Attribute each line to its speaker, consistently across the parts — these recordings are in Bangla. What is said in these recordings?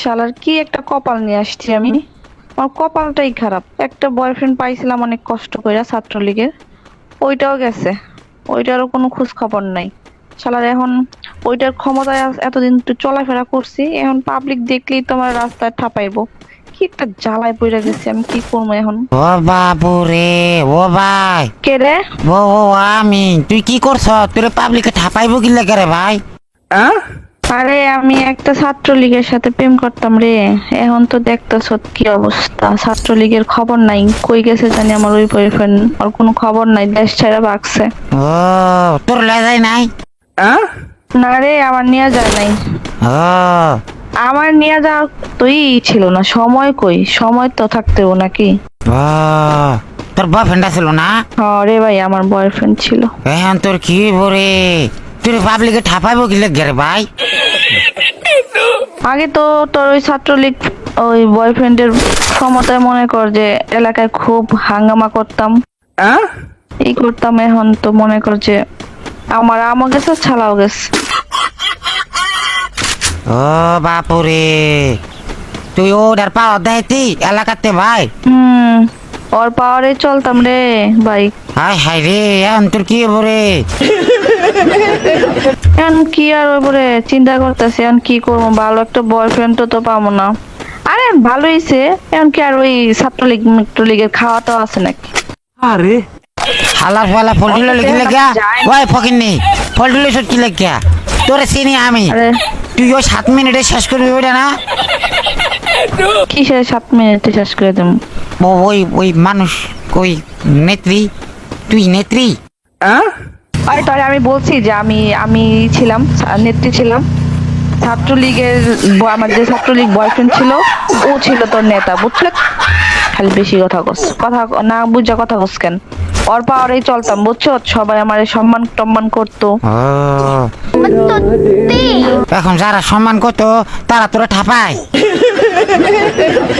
Speaker 1: শালার কি একটা কপাল নিয়ে আসছি আমি? আমার কপালটাই খারাপ। একটা বয়ফ্রেন্ড পাইছিলাম অনেক কষ্ট করে ছাত্রলীগের। ওইটাও গেছে। ওইটারও কোনো খোঁজ খবর নাই। শালার এখন ওইটার ক্ষমতায় এতদিন তো চলাফেরা করছি। এখন পাবলিক দেখলেই তোমার রাস্তায় ঠাপাইবো। কি একটা জ্বালায় পড়ে গেছি আমি কি করব এখন?
Speaker 2: ও বাবু রে ও ভাই।
Speaker 1: কে রে?
Speaker 2: ও ও আমি। তুই কি করছ? তোর পাবলিকে ঠাপাইবো কি লেগে রে ভাই?
Speaker 1: আরে আমি একটা ছাত্রলীগের সাথে প্রেম করতাম রে। এখন তো দেখতেছ কি অবস্থা। ছাত্রলীগের খবর নাই। কই গেছে জানি আমার ওই বয়ফ্রেন্ড আর কোনো খবর নাই। দেশ ছেড়ে ভাগছে।
Speaker 2: ও তোর লজাই নাই?
Speaker 1: না রে আমার নিয়ে যায় নাই। আমার নিয়ে যাওয়ার তুই ছিল না। সময় কই? সময় তো থাকতেও নাকি।
Speaker 2: তোর বয়ফ্রেন্ড ছিল না?
Speaker 1: হ্যাঁ রে ভাই আমার বয়ফ্রেন্ড ছিল।
Speaker 2: এখন তোর কি বরে তোর পাবলিকে ঠাপাইবো কি লেগে রে ভাই?
Speaker 1: আগে তো তোর ওই ছাত্রলীগ ওই বয়ফ্রেন্ডের ক্ষমতায় মনে কর যে এলাকায় খুব হাঙ্গামা করতাম। এই করতাম এখন তো মনে কর যে আমার আমও গেছে ছালাও গেছে।
Speaker 2: ও বাপুরে তুই ওটার পাওয়ার দেয়তি এলাকাতে ভাই।
Speaker 1: হুম ওর পাওয়ারে চলতাম রে ভাই।
Speaker 2: হাই হাই রে এখন তোর কি বরে
Speaker 1: এখন কি আর ওপরে চিন্তা করতেছি এখন কি করব? ভালো একটা বয়ফ্রেন্ড তো তো পাবো না। আরে ভালো এখন কি আর ওই ছাত্রলীগ মিত্রলীগের খাওয়া তো আছে নাকি?
Speaker 3: আরে।
Speaker 2: হালার ফালা ফলটুলো লিখে লেগা ওই ফকির নেই ফলটুলো সত্যি লেগা তোরে চিনি আমি। তুই ওই সাত মিনিটে শেষ করবি ওটা না?
Speaker 1: কিসের সাত মিনিটে শেষ করে দেবো?
Speaker 2: ওই ওই মানুষ ওই নেত্রী। তুই নেত্রী?
Speaker 1: আরে তাহলে আমি বলছি যে আমি আমি ছিলাম, নেত্রী ছিলাম। ছাত্রলীগের আমার যে ছাত্রলীগ বয়ফ্রেন্ড ছিল, ও ছিল তোর নেতা, বুঝলে? খালি বেশি কথা কস, কথা না বুঝা কথা কস কেন? ওর পাওয়ারেই চলতাম বুঝছ? সবাই আমার সম্মান টম্মান করতো।
Speaker 2: এখন যারা সম্মান করতো তারা তোরা ঠাপায়।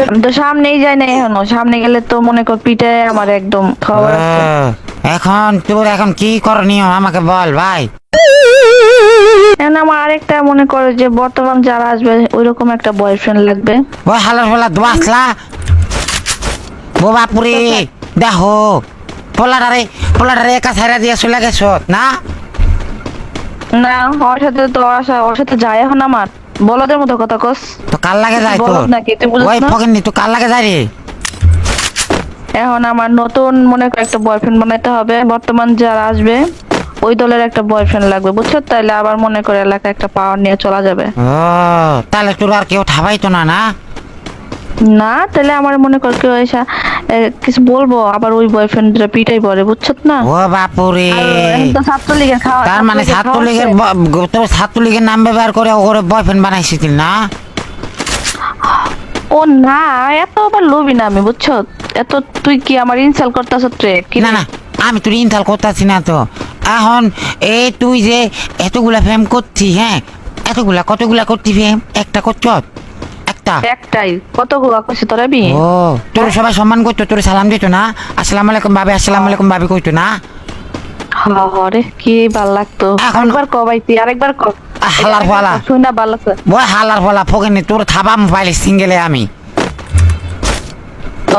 Speaker 1: আমি তো সামনেই যাই না এখনও। সামনে গেলে তো মনে কর পিঠে আমার একদম খবর
Speaker 2: এখন তোর এখন কি করণীয়? আমাকে বল ভাই।
Speaker 1: এখন আমার আরেকটা মনে করে যে বর্তমান যারা আসবে ওইরকম একটা বয়ফ্রেন্ড লাগবে।
Speaker 2: ও হালার ফালা দোয়াসলা ও বাপুরে দেখো। পোলাটারে পোলাটারে একা ছাইরা দিয়ে চলে গেছ না?
Speaker 1: না ওর সাথে তো ওর ওর সাথে যায় এখন আমার। বলদের মতো কথা কস।
Speaker 2: তো কার লাগে যায় তো
Speaker 1: নাকি, তুই বুঝিস
Speaker 2: ওই
Speaker 1: না?
Speaker 2: ফকিনি তো কার লাগে যায় রে?
Speaker 1: এখন আমার নতুন মনে করে একটা বয়ফ্রেন্ড বানাইতে হবে। বর্তমান যারা আসবে ওই দলের একটা বয়ফ্রেন্ড লাগবে বুঝছ? তাইলে আবার মনে করে এলাকায় একটা পাওয়ার নিয়ে চলা যাবে।
Speaker 2: ও তাহলে তোর আর কেউ থাবাইতো না না?
Speaker 1: না তাহলে আমার মনে কর কেউ এসে এ, কিছু বলব? আবার ওই বয়ফ্রেন্ডরা পিটাই পড়ে বুঝছ না?
Speaker 2: ও বাপুরে।
Speaker 1: ছাত্রলীগের খাওয়া
Speaker 2: তার মানে ছাত্রলীগের তোর ছাত্রলীগের নাম ব্যবহার করে ওরে বয়ফ্রেন্ড বানাইছিস না?
Speaker 1: ও না এত আবার লোভি না আমি বুঝছ? এত তুই কি আমার ইনসাল করতেছ রে? কি
Speaker 2: না না আমি তোর ইনতাল করতেছি না তো। এখন এই তুই যে এতগুলা ফেম করছি হ্যাঁ? এতগুলা কতগুলা করছি ফেম একটা করছ? একটা।
Speaker 1: একটাই। কইছে তোরা বি
Speaker 2: ও তোর সবাই সম্মান করতো তোর সালাম দিত না? আসসালামু আলাইকুম ভাবি আসসালামু আলাইকুম ভাবি কইতো না?
Speaker 1: হরে কি ভালো লাগতো। একবার আরেকবার ক।
Speaker 2: হালার ফালা।
Speaker 1: শুনা ভালো লাগছে
Speaker 2: হালার ফলা ফকেনি তোর থাবা মোবাইলে সিঙ্গেলে আমি।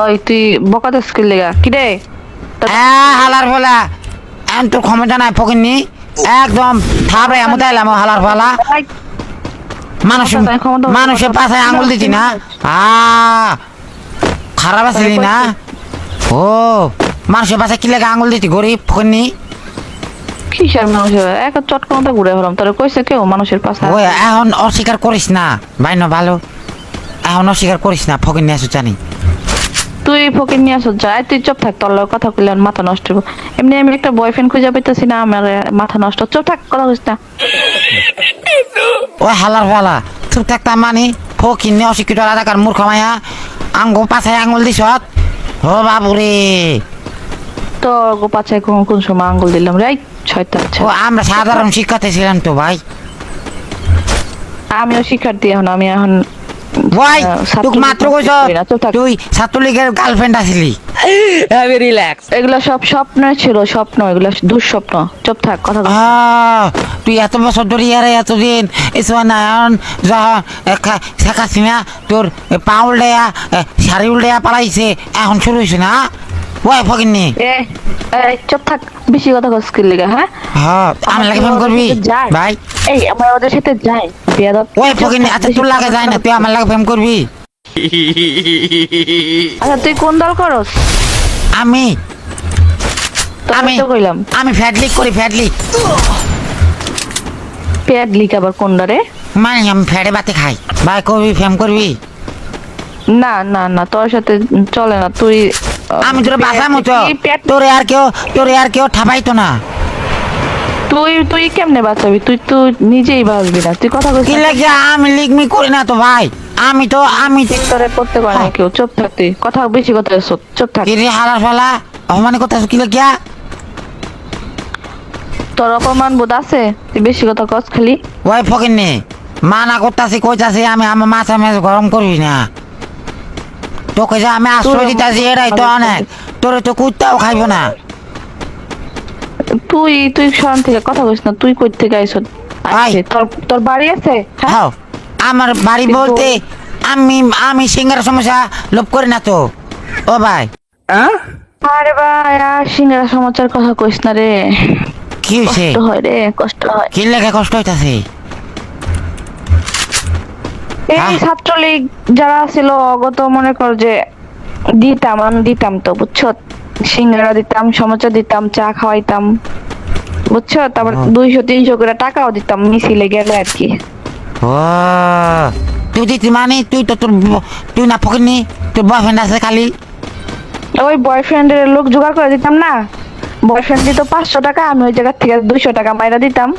Speaker 1: ওই তুই বকা দিস কি লেগা? কি রে?
Speaker 2: হ্যাঁ হালার ফলা। এখন তোর ক্ষমতা নাই ফকেনি। একদম থাবরে এমন তাইলাম হালার ফলা। মানুষ মানুষের
Speaker 1: ক্ষমতা
Speaker 2: পাশে আঙুল দিচ্ছি না? আ খারাপ আছে না ও মানুষের পাশে কি লাগে আঙুল দিচ্ছি গরিব ফোনি
Speaker 1: কিসের মানুষের? এক চটকনটা ঘুরে হলাম তাহলে কইছে কেউ মানুষের পাশে
Speaker 2: ওই এখন অস্বীকার করিস না ভাই না ভালো। এখন অস্বীকার করিস না ফকির নিয়ে আসো জানি।
Speaker 1: তুই ফকির নিয়ে আসো যাই তুই চুপ থাক তোর কথা কইলে মাথা নষ্ট হইবো। এমনি আমি একটা বয়ফ্রেন্ড খুঁজে পাইতেছি না আমার মাথা নষ্ট। চুপ থাক কথা কইস না।
Speaker 2: ওই হালার ফালা চুপ থাকতাম মানে ফকির নিয়ে অশিক্ষিত রাজাকার মূর্খ মায়া আঙ্গু পাছায় আঙ্গুল দিছ ও বাবুরে।
Speaker 1: তো গো পাছে কোন কোন সময় আঙ্গুল দিলাম রে ছয়টা
Speaker 2: ও আমরা সাধারণ শিক্ষাতে ছিলাম তো ভাই।
Speaker 1: আমিও শিক্ষার্থী এখন আমি এখন আহ,
Speaker 2: তুই মাত্র কইছ। তুই ছাত্রলীগের গার্লফ্রেন্ড আছিলি।
Speaker 3: আমি রিল্যাক্স
Speaker 1: এগুলা সব স্বপ্ন ছিল স্বপ্ন এগুলা দুঃস্বপ্ন। চুপ থাক কথা
Speaker 2: তুই এত বছর ধরে ইয়ারে এতদিন ইসমান নারায়ণ যখন শেখ হাসিনা তোর পা উল্ডেয়া শাড়ি উল্ডেয়া পালাইছে এখন শুরু হয়েছে না? ওই ফকিনি
Speaker 1: এ এই, চুপ থাক বেশি কথা কস কি লিগা হ্যাঁ?
Speaker 2: হ্যাঁ আমার লাগে ফোন করবি। ভাই
Speaker 1: এই আমার ওদের সাথে যাই। বেয়াদব।
Speaker 2: ওই
Speaker 1: চুপ
Speaker 2: ফকিনি আচ্ছা তোর লাগে যায় না তুই আমার লাগে ফোন করবি।
Speaker 1: আচ্ছা তুই কোন দল করস?
Speaker 2: আমি। আমি।
Speaker 1: তো কইলাম।
Speaker 2: আমি ফ্যাট লিক করি ফ্যাট লিক
Speaker 1: পেট লিক আবার কোন কোনডারে?
Speaker 2: মানে আমি ফ্যাটে বাতে খাই। ভাই করবি ফেম করবি?
Speaker 1: না না না তোর সাথে চলে না তুই
Speaker 2: আমি তোর বাসা মতো। তোরে আর কেউ তোরে আর কেউ ঠাপাইতো না।
Speaker 1: তুই তুই কেমনে বাঁচাবি? তুই তো নিজেই বাঁচবি না। তুই কথা
Speaker 2: কি লাগে? আমি লিখমি করি না তো ভাই। আমি তো আমি
Speaker 1: ঠিক তোরে করতে পারে না
Speaker 2: হ্যাঁ।
Speaker 1: কেউ। চুপ থাক তুই কথা বেশি কথা চুপ থাক।
Speaker 2: রে হালার ফালা? অপমানি কথা কি লাগিয়া
Speaker 1: তোর অপমান বোধ আছে? তুই বেশি কথা কস খালি।
Speaker 2: ওই ফকিনি মানা করতাছি কইতাছি আমি আমার মাথা মেজ গরম করবি না। তোকে যে আমি আশ্রয় দিতাছি এটাই তো অনেক তোরে তো কুত্তাও খাইব না।
Speaker 1: তুই তুই সরান থেকে কথা কইস না তুই কই থেকে আইছ
Speaker 2: আই।
Speaker 1: তোর তোর বাড়ি আছে? হ্যাঁ?
Speaker 2: হ্যাঁ। আমার বাড়ি বলতে আমি আমি সিঙ্গার সমস্যা লোভ করি না তো। ও ভাই।
Speaker 1: আরে ভাই আর সিঙ্গারা সমাচার কথা কইস না রে।
Speaker 2: কি হয়েছে
Speaker 1: কষ্ট হয় রে কষ্ট হয়।
Speaker 2: কি লেগে কষ্ট হইতাছে?
Speaker 1: এই
Speaker 2: হ্যাঁ।
Speaker 1: ছাত্রলীগ যারা ছিল অগত মনে কর যে দিতাম আমি দিতাম তো বুঝছ? সিঙ্গারা দিতাম দিতাম চা খাওয়াইতাম বুঝছ? তারপর
Speaker 2: হ্যাঁ।
Speaker 1: দুইশো তিনশো করে টাকাও দিতাম মিছিলে গেলে আর কি।
Speaker 2: তুই দিতি মানে তুই তো তোর তুই না ফকিনি তোর বয়ফ্রেন্ড আছে খালি?
Speaker 1: ওই বয়ফ্রেন্ডের লোক জোগাড় করে দিতাম না। বয়ফ্রেন্ড দিত পাঁচশো টাকা আমি ওই জায়গা থেকে দুইশো টাকা মাইরা দিতাম।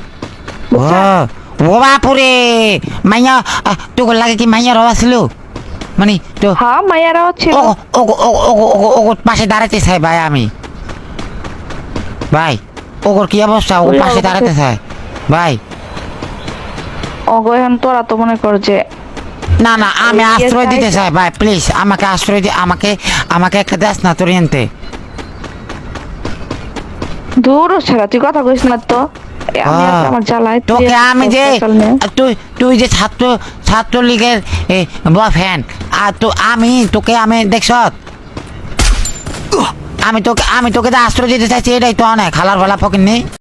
Speaker 2: ও বাপুরে মাইয়া তোকে লাগে কি মাইয়া রওয়া ছিল? মানে তো
Speaker 1: হ্যাঁ মাইয়ারাও ছিল।
Speaker 2: ও ও ও ও ও ও পাশে দাঁড়াতে চাই ভাই আমি। ভাই ওগর কি অবস্থা? ও পাশে দাঁড়াতে চাই ভাই।
Speaker 1: ওগো এখন তোরা তো মনে কর যে
Speaker 2: না না আমি আশ্রয়
Speaker 1: ইয়ে
Speaker 2: দিতে
Speaker 1: চাই-
Speaker 2: ভাই প্লিজ আমাকে আশ্রয় দি আমাকে আমাকে একটা দেশ না তোর এনতে।
Speaker 1: দূর ছাড়া তুই কথা কইস না তো। আমার জ্বালায়
Speaker 2: তোকে আমি যে তুই তুই যে ছাত্র ছাত্রলীগের ফ্যান আর তো আমি তোকে আমি দেখছ আমি তোকে আমি তোকে আশ্রয় দিতে চাইছি এটাই তো অনেক খালার ভালা ফকির নেই